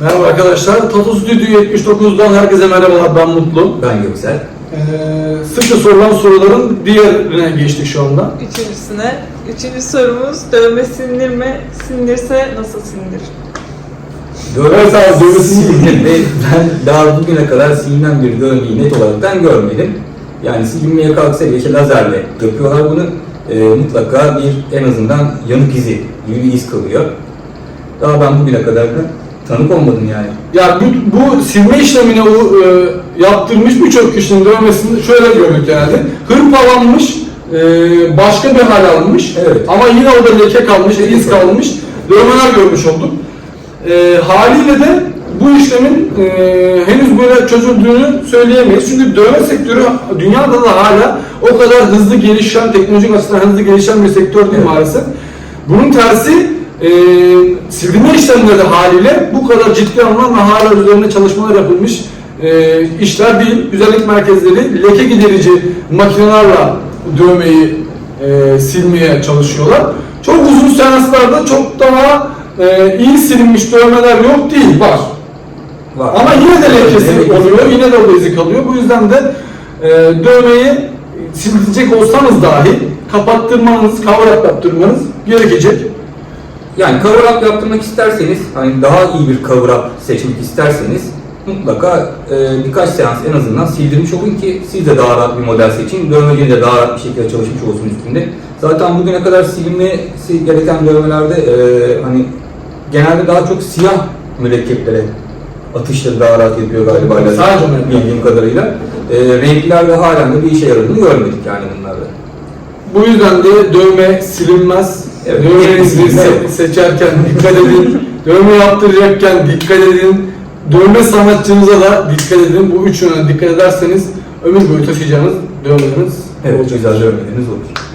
Merhaba arkadaşlar. Tatu Stüdyo 79'dan herkese merhabalar. Ben Mutlu. Ben Göksel. Ee, sıkça sorulan soruların diğerine geçtik şu anda. Üçüncüsüne. Üçüncü sorumuz dövme silinir mi? Silinirse nasıl? Evet abi, dövme silinir ve ben daha bugüne kadar silinen bir dövmeyi net olarak ben görmedim. Yani silinmeye kalksa bile işte lazerle yapıyorlar bunu. Ee, mutlaka bir en azından yanık izi gibi bir iz kalıyor. Daha ben bugüne kadar da tanık olmadım yani. Ya bu, bu silme işlemini o, e, yaptırmış birçok kişinin dövmesinde şöyle gördük genelde. Hırpalanmış, e, başka bir hal almış. Evet. Ama yine orada leke kalmış, iz kalmış. Dövmeler görmüş olduk. E, haliyle de bu işlemin e, henüz böyle çözüldüğünü söyleyemeyiz. Çünkü dövme sektörü dünyada da hala o kadar hızlı gelişen, teknolojik açıdan hızlı gelişen bir sektör değil Evet. maalesef. Bunun tersi e, sildirme işlemleri haliyle bu kadar ciddi anlamda hala üzerinde çalışmalar yapılmış e, işler değil. Güzellik merkezleri leke giderici makinelerle dövmeyi e, silmeye çalışıyorlar. Çok uzun seanslarda çok daha e, iyi silinmiş dövmeler yok değil, var. Var. Ama yine de lekesi oluyor, yine de orada izi kalıyor. Bu yüzden de e, dövmeyi silecek olsanız dahi kapattırmanız, up yaptırmanız gerekecek. Yani cover up yaptırmak isterseniz, hani daha iyi bir cover up seçmek isterseniz mutlaka e, birkaç seans en azından sildirmiş olun ki siz de daha rahat bir model seçin. Dövmecinin de daha rahat bir şekilde çalışmış olsun üstünde. Zaten bugüne kadar silinmesi gereken dövmelerde e, hani genelde daha çok siyah mürekkeplere atışları daha rahat yapıyor galiba. Sadece bildiğim kadarıyla. E, renkler ve halen de bir işe yaradığını görmedik yani bunlarda. Bu yüzden de dövme silinmez. Evet, Dövmenizi se- seçerken dikkat edin. dövme yaptıracakken dikkat edin. Dövme sanatçınıza da dikkat edin. Bu üçüne dikkat ederseniz ömür boyu taşıyacağınız dövmeleriniz Evet, olacak. güzel dövmeleriniz olur.